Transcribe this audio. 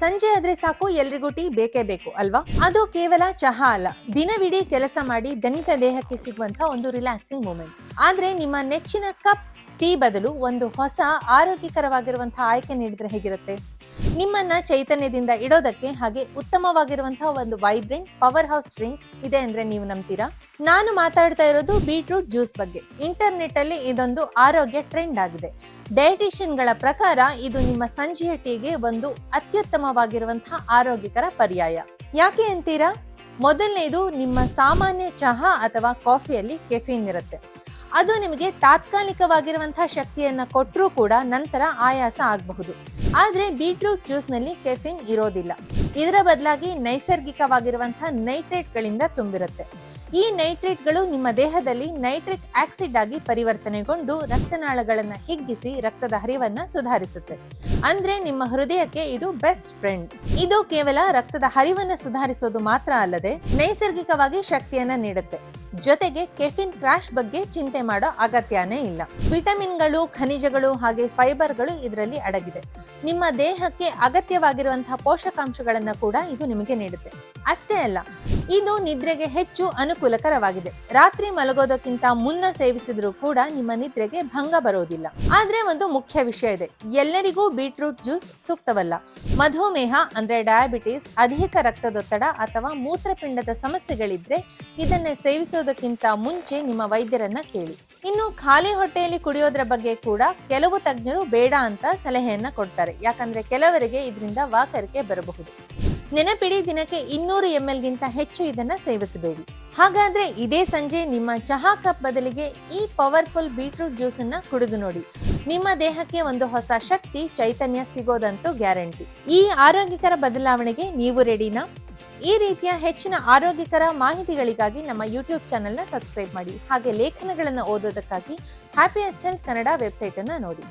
ಸಂಜೆ ಆದ್ರೆ ಸಾಕು, ಎಲ್ರಿಗೂ ಟೀ ಬೇಕೇ ಬೇಕು, ಅಲ್ವಾ? ಅದು ಕೇವಲ ಚಹಾ ಅಲ್ಲ. ದಿನವಿಡೀ ಕೆಲಸ ಮಾಡಿ ದಣಿತ ದೇಹಕ್ಕೆ ಸಿಗುವಂತ ಒಂದು ರಿಲ್ಯಾಕ್ಸಿಂಗ್ ಮೂಮೆಂಟ್. ಆದ್ರೆ ನಿಮ್ಮ ನೆಚ್ಚಿನ ಕಪ್ ಟೀ ಬದಲು ಒಂದು ಹೊಸ ಆರೋಗ್ಯಕರವಾಗಿರುವಂತಹ ಆಯ್ಕೆ ನೀಡಿದ್ರೆ ಹೇಗಿರುತ್ತೆ? ನಿಮ್ಮನ್ನ ಚೈತನ್ಯದಿಂದ ಇಡೋದಕ್ಕೆ ಹಾಗೆ ಉತ್ತಮವಾಗಿರುವಂತಹ ಒಂದು ವೈಬ್ರೆಂಟ್ ಪವರ್ ಹೌಸ್ ಡ್ರಿಂಕ್ ಇದೆ ಅಂದ್ರೆ ನೀವು ನಂಬ್ತೀರಾ? ನಾನು ಮಾತಾಡ್ತಾ ಇರೋದು ಬೀಟ್ರೂಟ್ ಜ್ಯೂಸ್ ಬಗ್ಗೆ. ಇಂಟರ್ನೆಟ್ ಅಲ್ಲಿ ಇದೊಂದು ಆರೋಗ್ಯ ಟ್ರೆಂಡ್ ಆಗಿದೆ. ಡಯಟಿಷಿಯನ್ಗಳ ಪ್ರಕಾರ ಇದು ನಿಮ್ಮ ಸಂಜೆಯ ಟೀಗೆ ಒಂದು ಅತ್ಯುತ್ತಮವಾಗಿರುವಂತಹ ಆರೋಗ್ಯಕರ ಪರ್ಯಾಯ. ಯಾಕೆ ಅಂತೀರಾ? ಮೊದಲನೇದು ನಿಮ್ಮ ಸಾಮಾನ್ಯ ಚಹಾ ಅಥವಾ ಕಾಫಿಯಲ್ಲಿ ಕೆಫೀನ್ ಇರುತ್ತೆ. ಅದು ನಿಮಗೆ ತಾತ್ಕಾಲಿಕವಾಗಿರುವಂತಹ ಶಕ್ತಿಯನ್ನ ಕೊಟ್ಟರೂ ಕೂಡ ನಂತರ ಆಯಾಸ ಆಗಬಹುದು. ಆದ್ರೆ ಬೀಟ್ರೂಟ್ ಜ್ಯೂಸ್ನಲ್ಲಿ ಕೆಫಿನ್ ಇರೋದಿಲ್ಲ. ಇದರ ಬದಲಾಗಿ ನೈಸರ್ಗಿಕವಾಗಿರುವಂತಹ ನೈಟ್ರೇಟ್ಗಳಿಂದ ತುಂಬಿರುತ್ತೆ. ಈ ನೈಟ್ರೇಟ್ಗಳು ನಿಮ್ಮ ದೇಹದಲ್ಲಿ ನೈಟ್ರಿಕ್ ಆಕ್ಸಿಡ್ ಆಗಿ ಪರಿವರ್ತನೆಗೊಂಡು ರಕ್ತನಾಳಗಳನ್ನ ಹಿಗ್ಗಿಸಿ ರಕ್ತದ ಹರಿವನ್ನ ಸುಧಾರಿಸುತ್ತೆ. ಅಂದ್ರೆ ನಿಮ್ಮ ಹೃದಯಕ್ಕೆ ಇದು ಬೆಸ್ಟ್ ಫ್ರೆಂಡ್. ಇದು ಕೇವಲ ರಕ್ತದ ಹರಿವನ್ನ ಸುಧಾರಿಸೋದು ಮಾತ್ರ ಅಲ್ಲದೆ ನೈಸರ್ಗಿಕವಾಗಿ ಶಕ್ತಿಯನ್ನ ನೀಡುತ್ತೆ. ಜೊತೆಗೆ ಕೆಫಿನ್ ಕ್ರಾಶ್ ಬಗ್ಗೆ ಚಿಂತೆ ಮಾಡೋ ಅಗತ್ಯನೇ ಇಲ್ಲ. ವಿಟಮಿನ್ಗಳು, ಖನಿಜಗಳು ಹಾಗೆ ಫೈಬರ್ಗಳು ಇದರಲ್ಲಿ ಅಡಗಿದೆ. ನಿಮ್ಮ ದೇಹಕ್ಕೆ ಅಗತ್ಯವಾಗಿರುವಂತಹ ಪೋಷಕಾಂಶಗಳನ್ನ ಕೂಡ ಇದು ನಿಮಗೆ ನೀಡುತ್ತೆ. ಅಷ್ಟೇ ಅಲ್ಲ ಇದು ನಿದ್ರೆಗೆ ಹೆಚ್ಚು ಅನುಕೂಲಕರವಾಗಿದೆ. ರಾತ್ರಿ ಮಲಗೋದಕ್ಕಿಂತ ಮುನ್ನ ಸೇವಿಸಿದ್ರೂ ಕೂಡ ನಿಮ್ಮ ನಿದ್ರೆಗೆ ಭಂಗ ಬರೋದಿಲ್ಲ. ಆದ್ರೆ ಒಂದು ಮುಖ್ಯ ವಿಷಯ ಇದೆ. ಎಲ್ಲರಿಗೂ ಬೀಟ್ರೂಟ್ ಜ್ಯೂಸ್ ಸೂಕ್ತವಲ್ಲ. ಮಧುಮೇಹ ಅಂದ್ರೆ ಡಯಾಬಿಟಿಸ್, ಅಧಿಕ ರಕ್ತದೊತ್ತಡ ಅಥವಾ ಮೂತ್ರಪಿಂಡದ ಸಮಸ್ಯೆಗಳಿದ್ರೆ ಇದನ್ನೇ ಸೇವಿಸೋದಕ್ಕಿಂತ ಮುಂಚೆ ನಿಮ್ಮ ವೈದ್ಯರನ್ನ ಕೇಳಿ. ಇನ್ನು ಖಾಲಿ ಹೊಟ್ಟೆಯಲ್ಲಿ ಕುಡಿಯೋದ್ರ ಬಗ್ಗೆ ಕೂಡ ಕೆಲವು ತಜ್ಞರು ಬೇಡ ಅಂತ ಸಲಹೆಯನ್ನ ಕೊಡ್ತಾರೆ. ಯಾಕಂದ್ರೆ ಕೆಲವರಿಗೆ ಇದರಿಂದ ವಾಕರಿಕೆ ಬರಬಹುದು. ನೆನಪಿಡಿ, ದಿನಕ್ಕೆ ಇನ್ನೂರು ಎಂ ಗಿಂತ ಹೆಚ್ಚು ಇದನ್ನ ಸೇವಿಸಬೇಡಿ. ಹಾಗಾದ್ರೆ ಇದೇ ಸಂಜೆ ನಿಮ್ಮ ಚಹಾ ಕಪ್ ಬದಲಿಗೆ ಈ ಪವರ್ಫುಲ್ ಬೀಟ್ರೂಟ್ ಜ್ಯೂಸ್ ಅನ್ನ ಕುಡಿದು ನೋಡಿ. ನಿಮ್ಮ ದೇಹಕ್ಕೆ ಒಂದು ಹೊಸ ಶಕ್ತಿ, ಚೈತನ್ಯ ಸಿಗೋದಂತೂ ಗ್ಯಾರಂಟಿ. ಈ ಆರೋಗ್ಯಕರ ಬದಲಾವಣೆಗೆ ನೀವು ರೆಡಿನಾ? ಈ ರೀತಿಯ ಹೆಚ್ಚಿನ ಆರೋಗ್ಯಕರ ಮಾಹಿತಿಗಳಿಗಾಗಿ ನಮ್ಮ ಯೂಟ್ಯೂಬ್ ಚಾನೆಲ್ನ ಸಬ್ಸ್ಕ್ರೈಬ್ ಮಾಡಿ. ಹಾಗೆ ಲೇಖನಗಳನ್ನು ಓದೋದಕ್ಕಾಗಿ ಹ್ಯಾಪಿ ಹೆಲ್ತ್ ಕನ್ನಡ ವೆಬ್ಸೈಟ್ ಅನ್ನ ನೋಡಿ.